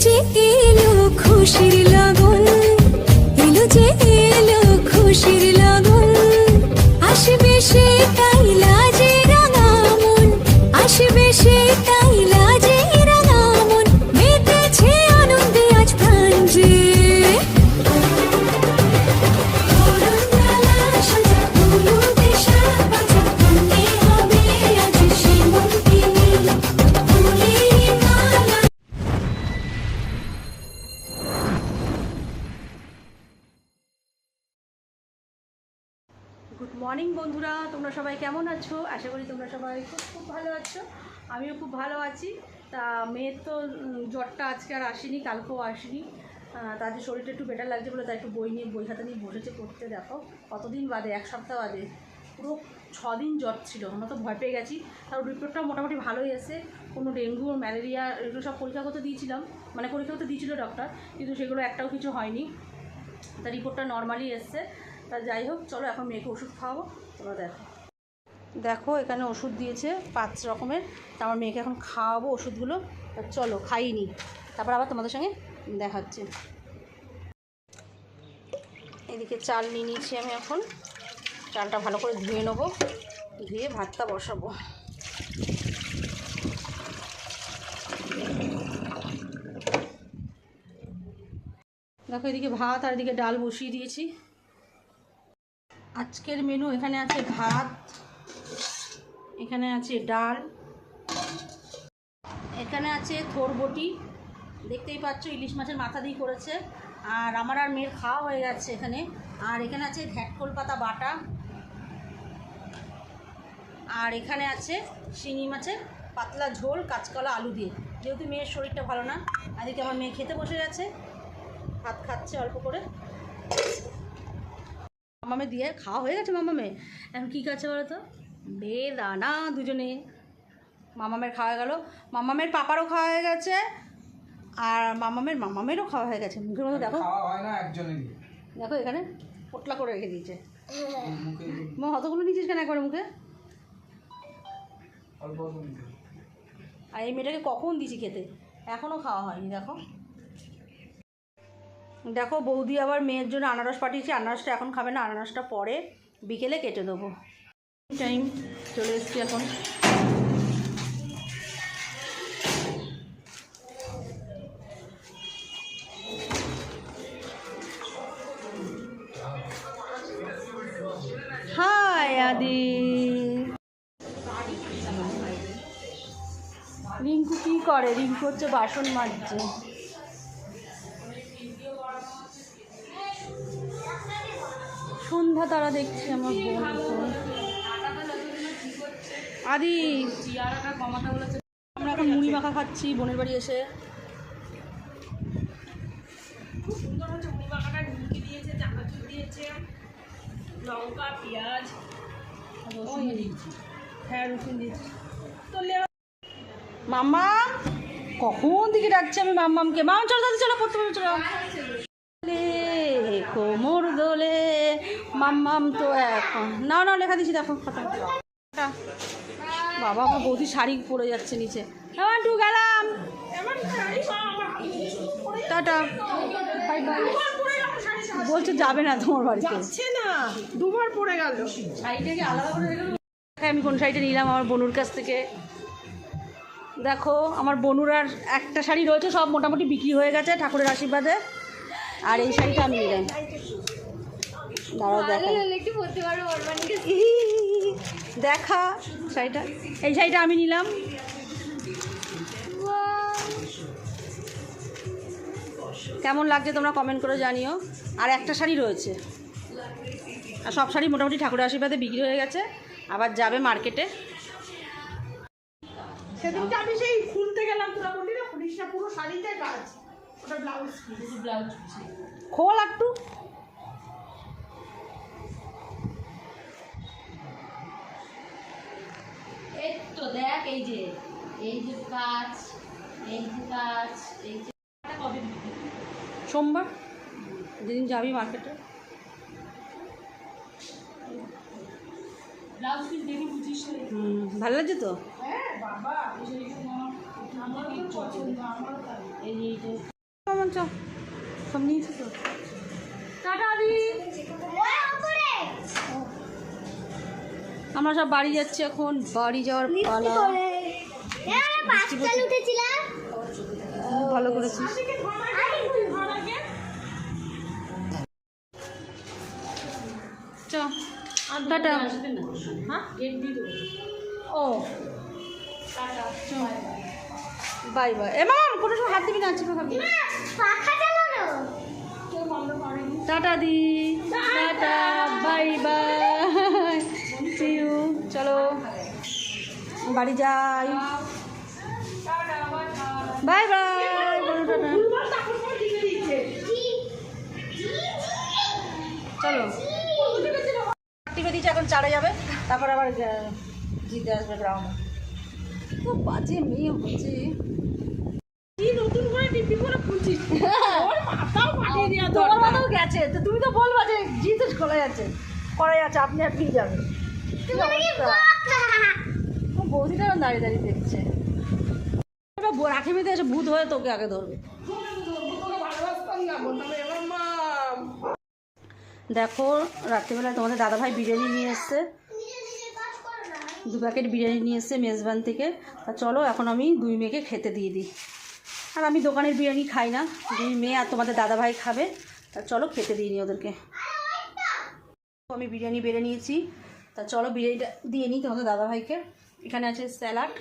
যে এলো খুশির লগন মর্নিং বন্ধুরা, তোমরা সবাই কেমন আছো? আশা করি তোমরা সবাই খুব খুব ভালো আছো। আমিও খুব ভালো আছি। তা মেয়ের তো জ্বরটা আজকে আর আসেনি, কালকেও আসেনি। তাদের শরীরটা একটু বেটার লাগছে বলে তাই একটু বই নিয়ে, বই খাতা নিয়ে বসেছে পড়তে, দেখো। কতদিন বাদে, এক সপ্তাহ বাদে। পুরো ছদিন জ্বর ছিল, আমরা তো ভয় পেয়ে গেছি। তার রিপোর্টটা মোটামুটি ভালোই এসে কোনো ডেঙ্গু, ম্যালেরিয়া, এগুলো সব পরীক্ষা করতে দিয়েছিলাম। মানে পরীক্ষা করতে দিয়েছিল ডক্টর কিন্তু সেগুলো একটাও কিছু হয়নি। তার রিপোর্টটা নর্মালি এসছে। তা যাই হোক, চলো এখন মেয়েকে ওষুধ খাওয়াবো, তোমরা দেখো। দেখো, এখানে ওষুধ দিয়েছে পাঁচ রকমের। তা আমার মেয়েকে এখন খাওয়াবো ওষুধগুলো। চলো, খাইনি। তারপর আবার তোমাদের সঙ্গে দেখাচ্ছে। এদিকে চাল নিয়ে নিয়েছি আমি এখন। চালটা ভালো করে ধুয়ে নেব। ধুয়ে ভাতটা বসাবো। দেখো, এদিকে ভাত আর এদিকে ডাল বসিয়ে দিয়েছি। আজকের মেনু এখানে আছে ভাত, এখানে আছে ডাল, এখানে আছে থোরবটি। দেখতেই পাচ্ছ, ইলিশ মাছের মাথা দিয়ে করেছে। আর আমার আর মেয়ের খাওয়া হয়ে যাচ্ছে এখানে। আর এখানে আছে ঘ্যাটকোল পাতা বাটা। আর এখানে আছে শিঙি মাছের পাতলা ঝোল, কাঁচকলা, আলু দিয়ে। যেহেতু মেয়ের শরীরটা ভালো না, আজকে আমার মেয়ে খেতে বসে গেছে। ভাত খাচ্ছে অল্প করে। মামামে দিয়ে খাওয়া হয়ে গেছে মামামে এখন কী খাচ্ছে বলো তো বেদানা দুজনে। মামামের খাওয়া গেল। মামামের পাপারও খাওয়া হয়ে গেছে। আর মামামের মামামেরও খাওয়া হয়ে গেছে। মুখের মধ্যে দেখো। দেখো এখানে পোটলা করে রেখে দিয়েছে। মা অতগুলো নিয়েছিস কেন একবারে মুখে। আর এই মেয়েটাকে কখন দিয়েছি খেতে? এখনও খাওয়া হয়নি দেখো। দেখো বৌদি আবার মেয়ের জন্য আনারস পাঠিয়েছি, আনারসটা এখন খাবে না, আনারসটা পরে বিকেলে কেটে দেবো। টাইম চলে এসছি এখন। হাই আদি রিঙ্কু কি করে? রিঙ্কু হচ্ছে বাসন মাজছে। সন্ধ্যা তারা দেখছি আমার বোন আদি, আমরা এখন মুড়ি মাখা খাচ্ছি, বোনের বাড়ি এসে। হ্যাঁ মাম্মা, কখন দিকে ডাকছি আমি মাম্মামকে? মাম, চলো দাদি চলো পড়তে পারবে চলো। কোমর দোলে মাম্মাম তো এখন। না না লেখা দিছি দেখো টা। বাবা আমার বৌদি শাড়ি পরে যাচ্ছে নিচে। হ্যাঁ টু গেলাম। টাটা। Bye bye. বলছে যাবে না তোমার বাড়িতে। না। দুবার পড়ে গেল। শাড়িটাকে আলাদা করে আমি কোন শাড়িটা নিলাম আমার বনুর কাছ থেকে। দেখো আমার বনুর আর একটা শাড়ি রয়েছে সব মোটামুটি বিক্রি হয়ে গেছে ঠাকুরের আশীর্বাদে। আর এই শাড়িটা আমি নিলাম। দেখা। শাড়িটা। এই শাড়িটা আমি নিলাম। কেমন লাগছে তোমরা কমেন্ট করে জানিও। আর একটা শাড়ি রয়েছে। আর সব শাড়ি মোটামুটি ঠাকুরের আশীর্বাদে বিক্রি হয়ে গেছে। আবার যাবে মার্কেটে। সেদিনকে আমি সেই খুলতে গেলাম তোরা বললি না পুরো শাড়িতে কাজ খোল একটু এই তো দেখ এই যে এই যে কাজ এই যে কাজ এই যে কবে সোমবার যেদিন যাবি মার্কেটে ব্লাউজ পিস দেখে বুঝিস ভালো লাগছে তো হ্যাঁ বাবা আমার এই যে কেমন চ? সব নিয়েছি তো? টাটা দি আমরা সব বাড়ি যাচ্ছি এখন। বাড়ি যাওয়ার পালা। ভালো করেছিস। টাটা। হ্যাঁ? ও। Bye bye. এ কোনো সময় হাত দিবি না চিপে খাবি টাটা দি, টাটা, বাই বাই। ইউ চলো। বাড়ি যাই। বাই বাই চলো। টিপে দিচ্ছে এখন চারে যাবে। তারপর আবার জিতে আসবে গ্রাউন্ডে। তো বাজে মেয়ে হচ্ছে। নতুন করে টিপি করে খুলছিস? ওর মাথাও ফাটিয়ে দেওয়া তোমার মাথাও গেছে। তো তুমি তো বলবা যে করা যাচ্ছে। করা যাচ্ছে আপনি যাবেন? বৌদিটা দাঁড়িয়ে দাঁড়িয়ে দেখছে। এসে ভূত হয়ে তোকে আগে ধরবে। দেখো রাত্রিবেলা তোমাদের দাদাভাই বিরিয়ানি নিয়ে এসছে। দু প্যাকেট বিরিয়ানি নিয়ে এসছে মেজবান থেকে। তা চলো এখন আমি দুই মেয়েকে খেতে দিয়ে দিই। আর আমি দোকানের বিরিয়ানি খাই না। দুই মেয়ে আর তোমাদের দাদাভাই খাবে। তা চলো খেতে দিই নি ওদেরকে। আমি বিরিয়ানি বেড়ে নিয়েছি। তা চলো বিরিয়ানিটা দিয়ে নিই তোমাদের দাদাভাইকে। এখানে আছে স্যালাড,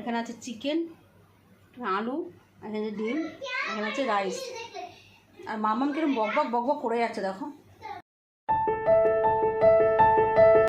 এখানে আছে চিকেন আলু, এখানে আছে ডিম, এখানে আছে রাইস। আর মামাম কিরম বক বক বক বক করে যাচ্ছে, দেখো।